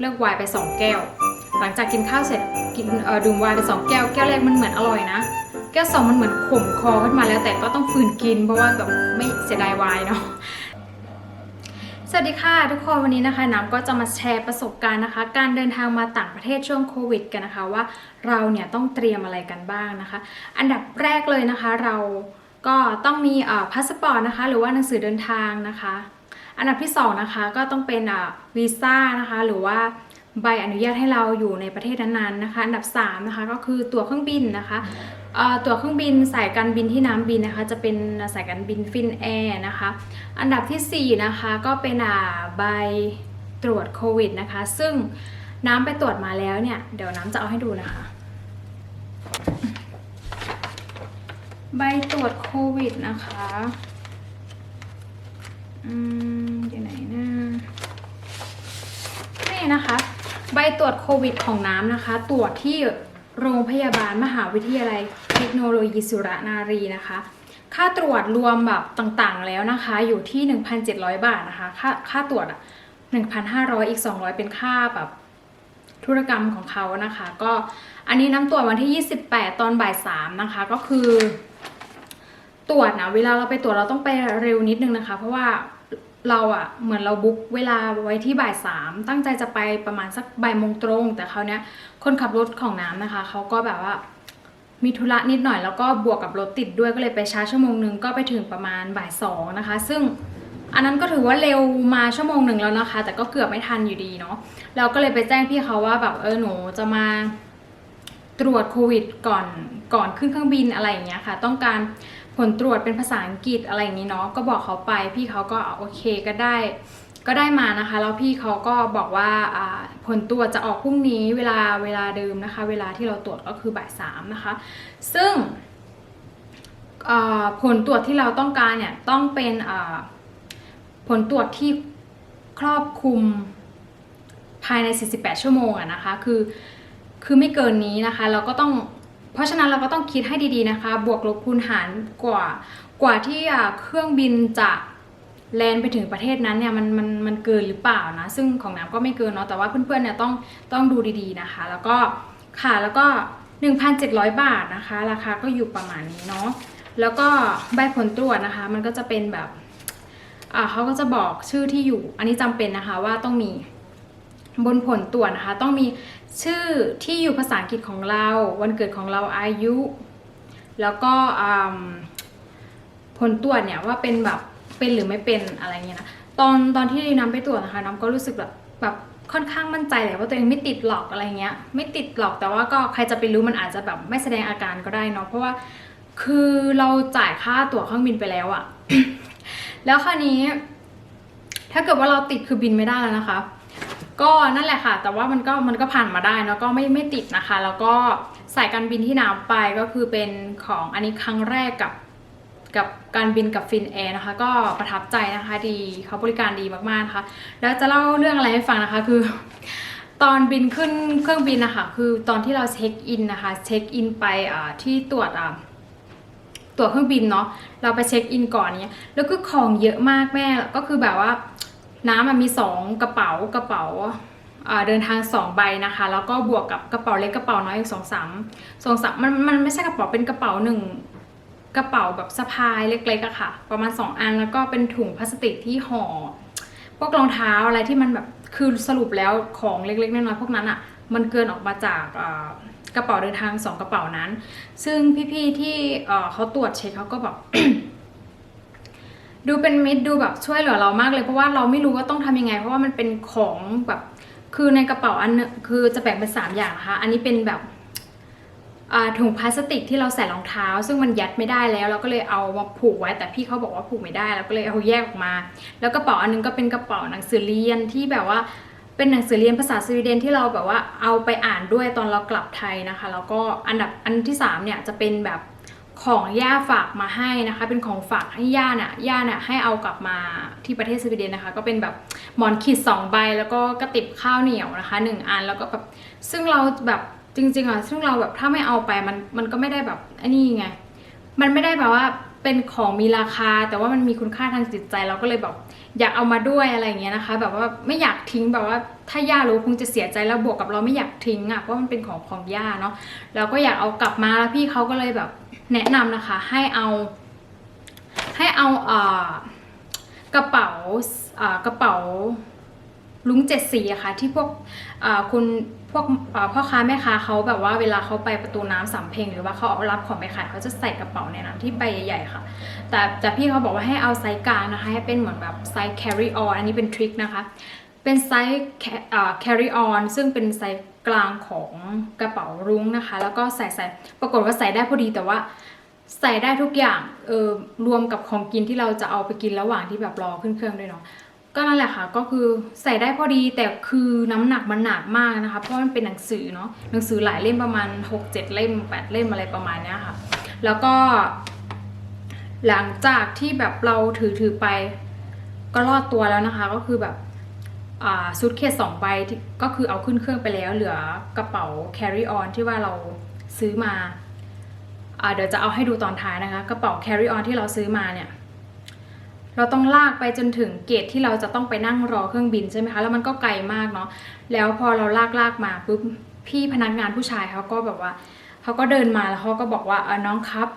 เลิกไวน์ไปสองแก้ว หลังจากกินข้าวเสร็จกินดื่มไวน์ไปสองแก้ว แก้วแรกมันเหมือนอร่อยนะ แก้วสองมันเหมือนขมคอขึ้นมาแล้วแต่ก็ต้องฝืนกินเพราะว่าแบบไม่เสียดายไวน์เนาะสวัสดีค่ะทุกคนวันนี้นะคะน้ำก็จะมาแชร์ประสบการณ์นะคะ การเดินทางมาต่างประเทศช่วงโควิดกันนะคะว่าเราเนี่ยต้องเตรียมอะไรกันบ้างนะคะ อันดับแรกเลยนะคะเราก็ต้องมีพาสปอร์ตนะคะ หรือว่าหนังสือเดินทางนะคะ อันดับที่สองนะคะก็ต้องเป็นวีซ่านะคะหรือว่าใบอนุญาตให้เราอยู่ในประเทศนั้นๆนะคะ อันดับสามนะคะก็คือตั๋วเครื่องบินนะคะตั๋วเครื่องบินสายการบินที่น้ำบินนะคะ จะเป็นสายการบินฟินแอร์นะคะ อันดับที่4นะคะก็เป็นใบตรวจโควิดนะคะ ซึ่งน้ำไปตรวจมาแล้วเนี่ย เดี๋ยวน้ำจะเอาให้ดูนะคะ ใบตรวจโควิดนะคะ อยู่ไหนนะนี่นะคะ ใบตรวจโควิดของน้ำนะคะ ตรวจที่โรงพยาบาลมหาวิทยาลัยเทคโนโลยีสุรนารีนะคะ ค่าตรวจรวมแบบต่างๆแล้วนะคะ อยู่ที่ 1,700 บาทนะคะ ค่าค่าตรวจอะ1,500 อีก 200 เป็นค่าแบบธุรกรรมของเขานะคะ ก็อันนี้น้ำตรวจวันที่ 28 ตอนบ่าย3นะคะ ก็คือ ตรวจนะเวลาเราไปตรวจเราต้องไปเร็วนิดนึงนะคะ เพราะว่า เราอะเหมือนเราบุ๊กเวลาไว้ที่บ่ายสามตั้งใจจะไปประมาณสักบ่ายโมงตรง แต่เขาวเนี้ยคนขับรถของน้ำนะคะเขาก็แบบว่ามีธุระนิดหน่อยแล้วก็บวกกับรถติดด้วยก็เลยไปช้าชั่วโมงหนึ่งก็ไปถึงประมาณบ่ายสองนะคะ ซึ่งอันนั้นก็ถือว่าเร็วมาชั่วโมงหนึ่งแล้วนะคะ แต่ก็เกือบไม่ทันอยู่ดีเนาะเราก็เลยไปแจ้งพี่เขาว่าแบบเออหนูจะมา ตรวจโควิดก่อนก่อนขึ้นเครื่องบินอะไรอย่างเงี้ยค่ะ ต้องการผลตรวจเป็นภาษาอังกฤษอะไรอย่างนี้เนาะก็บอกเขาไป พี่เขาก็โอเคก็ได้ ก็ได้มานะคะ แล้วพี่เขาก็บอกว่าผลตรวจจะออกพรุ่งนี้เวลาเวลาเดิมนะคะ เวลาที่เราตรวจก็คือบ่ายสามนะคะ ซึ่งผลตรวจที่เราต้องการเนี่ยต้องเป็นผลตรวจที่ครอบคลุมภายใน 48 ชั่วโมงอะนะคะ คือ คือไม่เกินนี้นะคะ เราก็ต้อง เพราะฉะนั้นเราก็ต้องคิดให้ดีๆนะคะ บวกลบคูณหารกว่ากว่าที่เครื่องบินจะแลนไปถึงประเทศนั้นเนี่ยมันมันมันเกินหรือเปล่านะ ซึ่งของน้ำก็ไม่เกินเนาะแต่ว่าเพื่อนๆเนี่ยต้องต้องดูดีๆนะคะ แล้วก็ค่ะแล้วก็ 1,700 บาทนะคะ ราคาก็อยู่ประมาณนี้เนาะแล้วก็ใบผลตรวจนะคะ มันก็จะเป็นแบบอ่าเขาก็จะบอกชื่อที่อยู่ อันนี้จำเป็นนะคะว่าต้องมี บนผลตรวจนะคะต้องมีชื่อที่อยู่ภาษาอังกฤษของเรา วันเกิดของเราอายุ แล้วก็ผลตรวจเนี่ยว่าเป็นแบบเป็นหรือไม่เป็นอะไรเงี้ยนะตอนตอนที่น้ำไปตรวจนะคะน้ำก็รู้สึกแบบแบบค่อนข้างมั่นใจเลยว่าตัวเองไม่ติดหรอกอะไรเงี้ย ไม่ติดหรอกแต่ว่าก็ใครจะไปรู้มันอาจจะแบบไม่แสดงอาการก็ได้เนาะเพราะว่าคือเราจ่ายค่าตั๋วเครื่องบินไปแล้วอะแล้วคราวนี้ ถ้าเกิดว่าเราติดคือบินไม่ได้แล้วนะคะ ก็นั่นแหละค่ะ แต่ว่ามันก็มันก็ผ่านมาได้แล้วก็ไม่ไม่ติดนะคะ แล้วก็สายการบินที่น้ำไปก็คือเป็นของอันนี้ครั้งแรกกับกับการบินกับฟินแอร์นะคะ ก็ประทับใจนะคะดีเขาบริการดีมากๆนะคะแล้วจะเล่าเรื่องอะไรให้ฟังนะคะคือ ตอนบินขึ้นเครื่องบินนะคะคือตอนที่เราเช็คอินนะคะเช็คอินไปที่ตรวจอ่าตั๋วเครื่องบินเนาะเราไปเช็คอินก่อนเนี้ยแล้วก็ของเยอะมากแม่ก็คือแบบว่า น้ำมันมีสองกระเป๋ากระเป๋าเดินทางสองใบนะคะ แล้วก็บวกกับกระเป๋าเล็กกระเป๋าน้อยอีกสองสามสองสามมันมันไม่ใช่กระเป๋าเป็นกระเป๋าหนึ่งกระเป๋าแบบสะพายเล็กๆอะค่ะ ประมาณสองอันแล้วก็เป็นถุงพลาสติกที่ห่อพวกรองเท้าอะไรที่มันแบบคือสรุปแล้วของเล็กๆน้อยๆพวกนั้นอะมันเกินออกมาจากกระเป๋าเดินทางสองกระเป๋านั้น ซึ่งพี่ๆที่เอ่อเขาตรวจเช็คเขาก็บอก ดูเป็นมิตรดูแบบช่วยเหลือเรามากเลยเพราะว่าเราไม่รู้ว่าต้องทำยังไง เพราะว่ามันเป็นของแบบคือในกระเป๋าอันคือจะแบ่งเป็นสามอย่างนะคะอันนี้เป็นแบบถุงพลาสติกที่เราใส่รองเท้า ซึ่งมันยัดไม่ได้แล้ว เราก็เลยเอามาผูกไว้ แต่พี่เขาบอกว่าผูกไม่ได้เราก็เลยเอาแยกออกมา แล้วกระเป๋าอันนึงก็เป็นกระเป๋าหนังสือเรียนที่แบบว่าเป็นหนังสือเรียนภาษาสวีเดนที่เราแบบว่าเอาไปอ่านด้วยตอนเรากลับไทยนะคะ แล้วก็อันดับอันที่สามเนี่ยจะเป็นแบบ ของย่าฝากมาให้นะคะ เป็นของฝากให้ย่าเนี่ยย่าเนี่ยให้เอากลับมาที่ประเทศสวีเดนนะคะ ก็เป็นแบบหมอนขีดสองใบแล้วก็กระติบข้าวเหนียวนะคะหนึ่งอันแล้วก็แบบซึ่งเราแบบจริงๆอะซึ่งเราแบบถ้าไม่เอาไปมันมันก็ไม่ได้แบบอันนี้ไงมันไม่ได้แบบว่า เป็นของมีราคา แต่ว่ามันมีคุณค่าทางจิตใจเราก็เลยแบบอยากเอามาด้วยอะไรอย่างเงี้ยนะคะ แบบว่าไม่อยากทิ้งแบบว่าถ้าย่ารู้คงจะเสียใจแล้วบวกกับเราไม่อยากทิ้งอะเพราะมันเป็นของของย่าเนาะเราก็อยากเอากลับมาแล้วพี่เขาก็เลยแบบแนะนำนะคะ ให้เอา ให้เอาเอ่อกระเป๋าเอ่อกระเป๋าลุงเจ็ดสีอะค่ะที่พวกอ่าคุณ วกพ่อค้าแม่ค้าเขาแบบว่าเวลาเขาไปประตูน้ำสำเพ็งหรือว่าเขาเอารับของไปขายเขาจะใส่กระเป๋าในนั้นที่ใบใหญ่ๆค่ะ แต่แต่พี่เขาบอกว่าให้เอาไซส์กลางนะคะให้เป็นเหมือนแบบไซส์ carry on อันนี้เป็นทริคนะคะเป็นไซส์ carry on ซึ่งเป็นไซส์กลางของกระเป๋ารุ้งนะคะ แล้วก็ใส่ใส่ปรากฏว่าใส่ได้พอดีแต่ว่าใส่ได้ทุกอย่างเออรวมกับของกินที่เราจะเอาไปกินระหว่างที่แบบรอขึ้นเครื่องด้วยเนาะ ก็นั่นแหละค่ะก็คือใส่ได้พอดีแต่คือน้ำหนักมันหนักมากนะคะ เพราะมันเป็นหนังสือเนาะหนังสือหลายเล่มประมาณ 6 7 เล่ม 8 เล่มอะไรประมาณเนี้ยค่ะ แล้วก็ หลังจากที่แบบเราถือถือไป ก็รอดตัวแล้วนะคะ ก็คือแบบอ่าซูทเคสสองใบที่ก็คือเอาขึ้นเครื่องไปแล้ว เหลือกระเป๋า carry on ที่ว่าเราซื้อมาอ่าเดี๋ยวจะเอาให้ดูตอนท้ายนะคะ กระเป๋า carry on ที่เราซื้อมาเนี่ย เราต้องลากไปจนถึงเกตที่เราจะต้องไปนั่งรอเครื่องบินใช่ไหมคะ แล้วมันก็ไกลมากเนาะ แล้วพอเราลากลากมาปุ๊บพี่พนักงานผู้ชายเขาก็แบบว่าเขาก็เดินมาแล้วเขาก็บอกว่าเออน้องครับ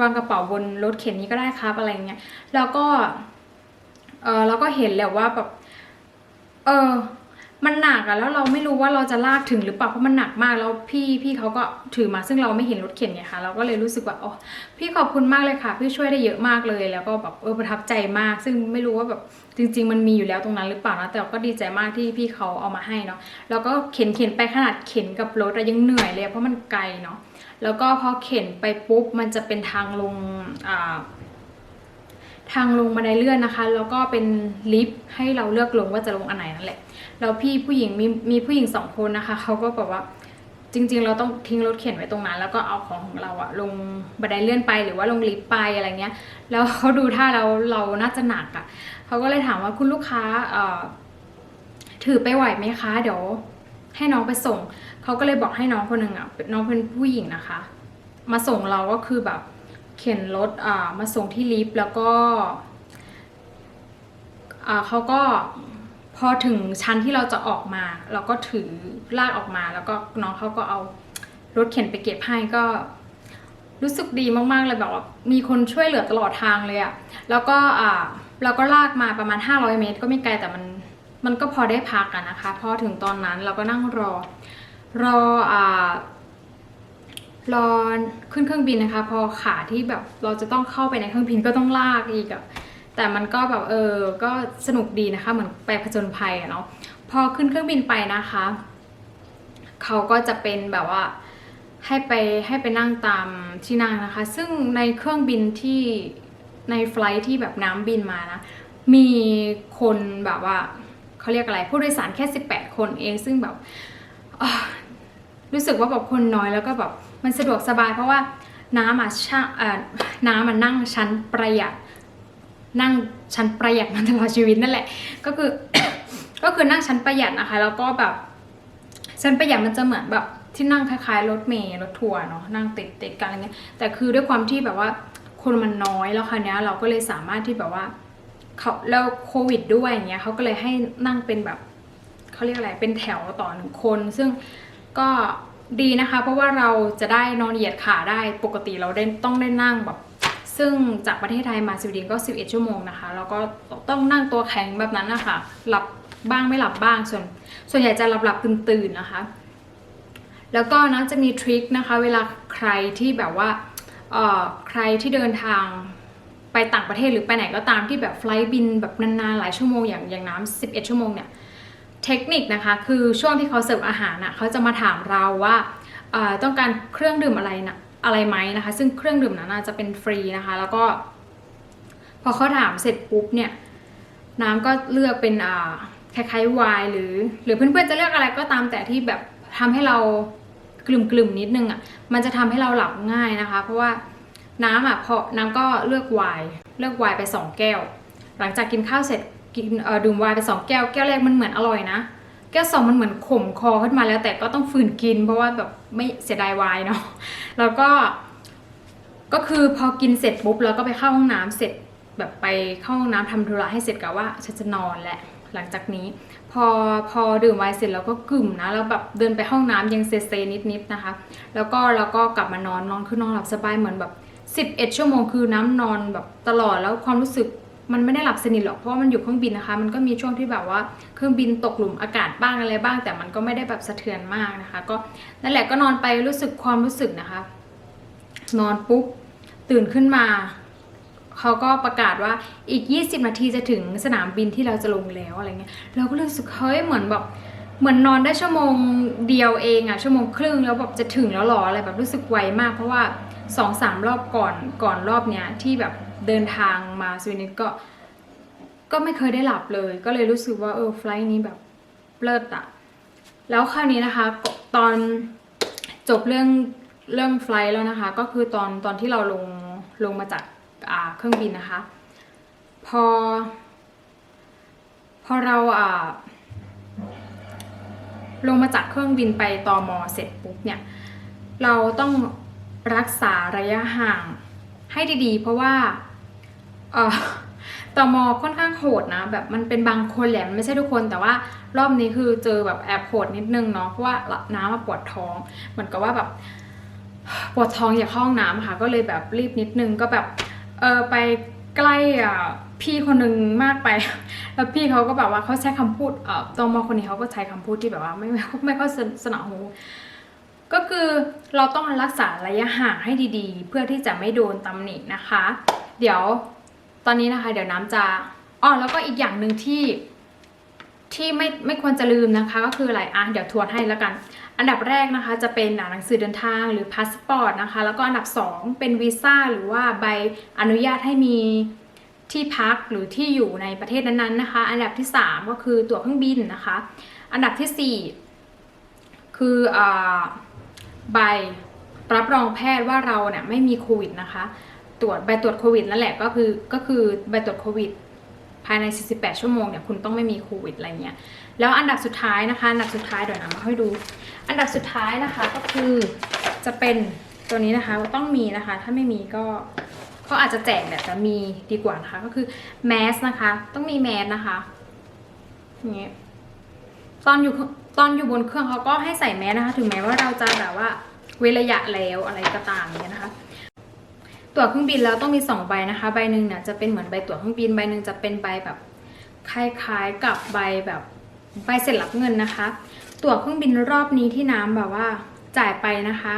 วางกระเป๋าบนรถเข็นนี้ก็ได้ครับอะไรเงี้ย แล้วก็เออเราก็เห็นแล้วว่าแบบเออ มันหนักอะแล้วเราไม่รู้ว่าเราจะลากถึงหรือเปล่าเพราะมันหนักมากแล้วพี่พี่เขาก็ถือมาซึ่งเราไม่เห็นรถเข็นเนี่ยค่ะ เราก็เลยรู้สึกว่าอ๋อพี่ขอบคุณมากเลยค่ะ พี่ช่วยได้เยอะมากเลย แล้วก็แบบเออประทับใจมาก ซึ่งไม่รู้ว่าแบบจริง ๆ มันมีอยู่แล้วตรงนั้นหรือเปล่านะแต่ก็ดีใจมากที่พี่เขาเอามาให้เนาะแล้วก็เข็นเข็นไปขนาดเข็นกับรถอะยังเหนื่อยเลยเพราะมันไกลเนาะแล้วก็พอเข็นไปปุ๊บมันจะเป็นทางลงอ่า ทางลงบันไดเลื่อนนะคะ แล้วก็เป็นลิฟต์ให้เราเลือกลงว่าจะลงอันไหนนั่นแหละแล้วพี่ผู้หญิงมีมีผู้หญิงสองคนนะคะเขาก็แบบว่าจริง ๆ เราต้องทิ้งรถเข็นไว้ตรงนั้น แล้วก็เอาของของเราอะลงบันไดเลื่อนไปหรือว่าลงลิฟต์ไปอะไรเงี้ย แล้วเขาดูท่าเราเราน่าจะหนักอะเขาก็เลยถามว่าคุณลูกค้าเอ่อถือไปไหวไหมคะ เดี๋ยวให้น้องไปส่ง เขาก็เลยบอกให้น้องคนหนึ่งอะน้องเป็นผู้หญิงนะคะ มาส่งเราก็คือแบบ เข็นรถอ่ามาส่งที่ลิฟต์แล้วก็อ่าเขาก็พอถึงชั้นที่เราจะออกมาเราก็ถือลากออกมาแล้วก็น้องเขาก็เอารถเข็นไปเก็บให้ก็รู้สึกดีมากๆเลยแบบว่ามีคนช่วยเหลือตลอดทางเลยอะแล้วก็อ่าเราก็ลากมาประมาณ 500 เมตร ก็ไม่ไกลแต่มันมันก็พอได้พักอะนะคะ พอถึงตอนนั้นเราก็นั่งรอรออ่า รอขึ้นเครื่องบินนะคะ พอขาที่แบบเราจะต้องเข้าไปในเครื่องบินก็ต้องลากอีกอะแต่มันก็แบบเออก็สนุกดีนะคะ เหมือนไปผจญภัยอะเนาะพอขึ้นเครื่องบินไปนะคะเขาก็จะเป็นแบบว่าให้ไปให้ไปนั่งตามที่นั่งนะคะ ซึ่งในเครื่องบินที่ในไฟลท์ที่แบบน้ำบินมานะ มีคนแบบว่าเขาเรียกอะไร ผู้โดยสารแค่ 18 คนเอง ซึ่งแบบรู้สึกว่าแบบคนน้อยแล้วก็แบบ มันสะดวกสบายเพราะว่าน้ำอะช่างน้ำมันนั่งชั้นประหยัด นั่งชั้นประหยัดมาตลอดชีวิตนั่นแหละ ก็คือ ก็คือนั่งชั้นประหยัดนะคะ แล้วก็แบบชั้นประหยัดมันจะเหมือนแบบที่นั่งคล้ายๆรถเมล์รถทัวร์เนาะนั่งติดติดๆกันอะไรเงี้ยแต่คือด้วยความที่แบบว่าคนมันน้อยแล้วคราวเนี้ยเราก็เลยสามารถที่แบบว่าเขาแล้วโควิดด้วยอย่างเงี้ยเขาก็เลยให้นั่งเป็นแบบเขาเรียกอะไรเป็นแถวต่อหนึ่งคน ซึ่งก็ ดีนะคะ เพราะว่าเราจะได้นอนเหยียดขาได้ปกติเราได้ต้องได้นั่งแบบ ซึ่งจากประเทศไทยมาสวีเดนก็ 11 ชั่วโมงนะคะ แล้วก็ต้องนั่งตัวแข็งแบบนั้นนะคะหลับบ้างไม่หลับบ้างส่วน ส่วนใหญ่จะหลับหลับตื่นตื่นนะคะ แล้วก็นะจะมีทริคนะคะ เวลาใครที่แบบว่าเออใครที่เดินทางไปต่างประเทศหรือไปไหนก็ตามที่แบบไฟล์บินแบบนานๆหลายชั่วโมงอย่างอย่างน้ำ11 ชั่วโมงเนี่ย เทคนิคนะคะ คือช่วงที่เขาเสิร์ฟอาหารน่ะเขาจะมาถามเราว่าต้องการเครื่องดื่มอะไรนะอะไรไหมนะคะ ซึ่งเครื่องดื่มนั้นจะเป็นฟรีนะคะ แล้วก็ พอเขาถามเสร็จปุ๊บเนี่ย น้ำก็เลือกเป็นคล้ายๆไวน์หรือ หรือเพื่อนๆจะเลือกอะไรก็ตามแต่ที่แบบทำให้เรากลุ่มๆนิดนึงอะมันจะทำให้เราหลับง่ายนะคะ เพราะว่าน้ำอะพอน้ำก็เลือกไวน์เลือกไวน์ไปสองแก้ว หลังจากกินข้าวเสร็จ กินเออดื่มไวน์ไปสองแก้วแก้วแรกมันเหมือนอร่อยนะ แก้วสองมันเหมือนขมคอขึ้นมาแล้ว แต่ก็ต้องฝืนกิน เพราะว่าแบบไม่เสียดายไวน์เนาะแล้วก็ ก็คือพอกินเสร็จปุ๊บแล้วก็ไปเข้าห้องน้ำเสร็จแบบไปเข้าห้องน้ำทำธุระให้เสร็จกะว่าฉันจะนอนแหละหลังจากนี้ พอพอดื่มไวน์เสร็จแล้วก็กึ่มนะแล้วแบบเดินไปห้องน้ำยังเซเซนิดๆนะคะ แล้วก็แล้วก็กลับมานอนนอนคือนอนหลับสบายเหมือนแบบ11 ชั่วโมงคือน้ำนอนแบบตลอดแล้วความรู้สึก มันไม่ได้หลับสนิทหรอกเพราะว่ามันอยู่เครื่องบินนะคะ มันก็มีช่วงที่แบบว่าเครื่องบินตกหลุมอากาศบ้างอะไรบ้าง แต่มันก็ไม่ได้แบบสะเทือนมากนะคะ ก็นั่นแหละก็นอนไปรู้สึกความรู้สึกนะคะ นอนปุ๊บตื่นขึ้นมาเขาก็ประกาศว่าอีก 20 นาทีจะถึงสนามบินที่เราจะลงแล้วอะไรเงี้ยเราก็รู้สึกเฮ้ยเหมือนแบบเหมือนนอนได้ชั่วโมงเดียวเองอะชั่วโมงครึ่งแล้วแบบจะถึงแล้วหรออะไรแบบรู้สึกไวมาก เพราะว่าสองสามรอบก่อนก่อนรอบเนี้ยที่แบบ เดินทางมาสวีเดนก็ก็ไม่เคยได้หลับเลย ก็เลยรู้สึกว่าเออไฟล์นี้แบบเลิศอะแล้วคราวนี้นะคะตอนจบเรื่องเรื่องไฟล์แล้วนะคะ ก็คือตอนตอนที่เราลงลงมาจากอ่าเครื่องบินนะคะ พอ พอเราอ่าลงมาจากเครื่องบินไปตอมอเสร็จปุ๊บเนี่ย เราต้องรักษาระยะห่างให้ดีๆ เพราะว่า ตมค่อนข้างโหดนะ แบบมันเป็นบางคนแหละมันไม่ใช่ทุกคนแต่ว่ารอบนี้คือเจอแบบแอบโหดนิดนึงเนาะเพราะว่าน้ำมาปวดท้องเหมือนกับว่าแบบปวดท้องอยากเข้าห้องน้ำค่ะ ก็เลยแบบรีบนิดนึงก็แบบเออไปใกล้อะพี่คนหนึ่งมากไป แล้วพี่เขาก็แบบว่าเขาใช้คำพูดเอ่อตมคนนี้เขาก็ใช้คำพูดที่แบบว่าไม่ไม่ไม่ค่อยสนอหูก็คือเราต้องรักษาระยะห่างให้ดีๆ เพื่อที่จะไม่โดนตำหนินะคะ เดี๋ยว ตอนนี้นะคะ เดี๋ยวน้ำจะอ๋อแล้วก็อีกอย่างหนึ่งที่ที่ไม่ไม่ควรจะลืมนะคะ ก็คืออะไรอะเดี๋ยวทวนให้แล้วกัน อันดับแรกนะคะจะเป็นหนังสือเดินทางหรือพาสปอร์ตนะคะ แล้วก็อันดับ 2 เป็นวีซ่าหรือว่าใบอนุญาตให้มีที่พักหรือที่อยู่ในประเทศนั้นๆนะคะ อันดับที่ 3 ก็คือตั๋วเครื่องบินนะคะ อันดับทีสี่4 คืออาใบรับรองแพทย์ว่าเราเนี่ยไม่มีโควิดนะคะ ตรวจใบตรวจโควิดนั่นแหละก็คือก็คือใบตรวจโควิดภายใน 48 ชั่วโมงเนี่ยคุณต้องไม่มีโควิดอะไรเงี้ย แล้วอันดับสุดท้ายนะคะ อันดับสุดท้ายเดี๋ยวนะมาให้ดู อันดับสุดท้ายนะคะก็คือจะเป็นตัวนี้นะคะต้องมีนะคะ ถ้าไม่มีก็เขาอาจจะแจกแบบแต่มีดีกว่านะคะ ก็คือแมสนะคะ ต้องมีแมสนะคะอย่างเงี้ยตอนอยู่ตอนอยู่บนเครื่องเขาก็ให้ใส่แมสนะคะ ถึงแม้ว่าเราจะแบบว่าเว้นระยะแล้วอะไรก็ตามเนี่ยนะคะ ตั๋วเครื่องบินแล้วต้องมีสองใบนะคะ ใบหนึ่งเนี่ยจะเป็นเหมือนใบตั๋วเครื่องบิน ใบหนึ่งจะเป็นใบแบบคล้ายๆกับใบแบบใบเสร็จรับเงินนะคะ ตั๋วเครื่องบินรอบนี้ที่น้ำแบบว่าจ่ายไปนะคะ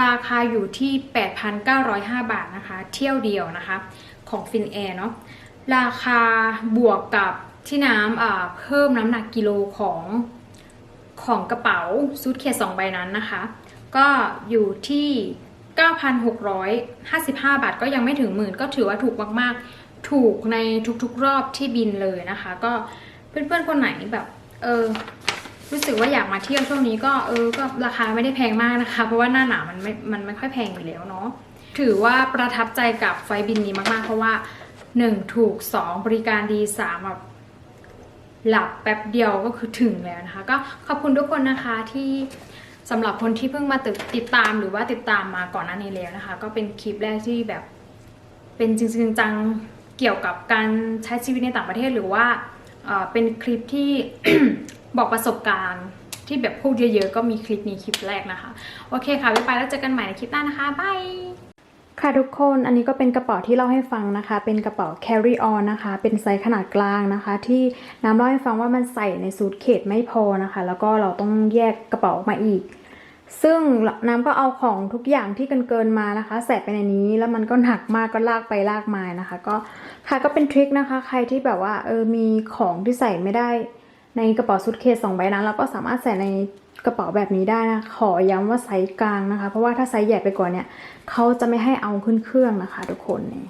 ราคาอยู่ที่ 8,905 บาทนะคะ เที่ยวเดียวนะคะ ของฟินแอร์เนาะราคาบวกกับที่น้ำอ่าเพิ่มน้ำหนักกิโลของของกระเป๋าซูทเคสสองใบนั้นนะคะ ก็อยู่ที่ 9,655 บาทก็ยังไม่ถึงหมื่นก็ถือว่าถูกมากๆ ถูกในทุกๆรอบที่บินเลยนะคะ ก็เพื่อนๆคนไหนแบบ เออรู้สึกว่าอยากมาเที่ยวช่วงนี้ก็เออก็ราคาไม่ได้แพงมากนะคะ เพราะว่าหน้าหนาวมันไม่มันไม่ค่อยแพงอยู่แล้วเนาะถือว่าประทับใจกับไฟบินนี้มากๆ เพราะว่า 1 ถูก 2 บริการดี3แบบหลับแป๊บเดียวก็คือถึงแล้วนะคะ ก็ขอบคุณทุกคนนะคะที่ สำหรับคนที่เพิ่งมาติดตามหรือว่าติดตามมาก่อนหน้านี้แล้วนะคะ ก็เป็นคลิปแรกที่แบบเป็นจริงจังเกี่ยวกับการใช้ชีวิตในต่างประเทศหรือว่าเป็นคลิปที่บอกประสบการณ์ที่แบบพูดเยอะๆ ก็มีคลิปนี้คลิปแรกนะคะ โอเคค่ะบ๊ายบายแล้วเจอกันใหม่ในคลิปหน้านะคะบายค่ะทุกคนอันนี้ก็เป็นกระเป๋าที่เล่าให้ฟังนะคะ เป็นกระเป๋า carry on นะคะ เป็นไซส์ขนาดกลางนะคะ ที่น้ำเล่าให้ฟังว่ามันใส่ในซูทเคสไม่พอนะคะ แล้วก็เราต้องแยกกระเป๋ามาอีก ซึ่งน้ำก็เอาของทุกอย่างที่เกินเกินมานะคะ ใส่ไปในนี้แล้วมันก็หนักมากก็ลากไปลากมานะคะ ก็ค่ะก็เป็นทริคนะคะ ใครที่แบบว่าเออมีของที่ใส่ไม่ได้ ในกระเป๋าซูทเคสสองใบนั้นเราก็สามารถใส่ในกระเป๋าแบบนี้ได้นะขอย้ำว่าไซส์กลางนะคะ เพราะว่าถ้าไซส์ใหญ่ไปกว่าเนี่ยเขาจะไม่ให้เอาขึ้นเครื่องนะคะ ทุกคนนี่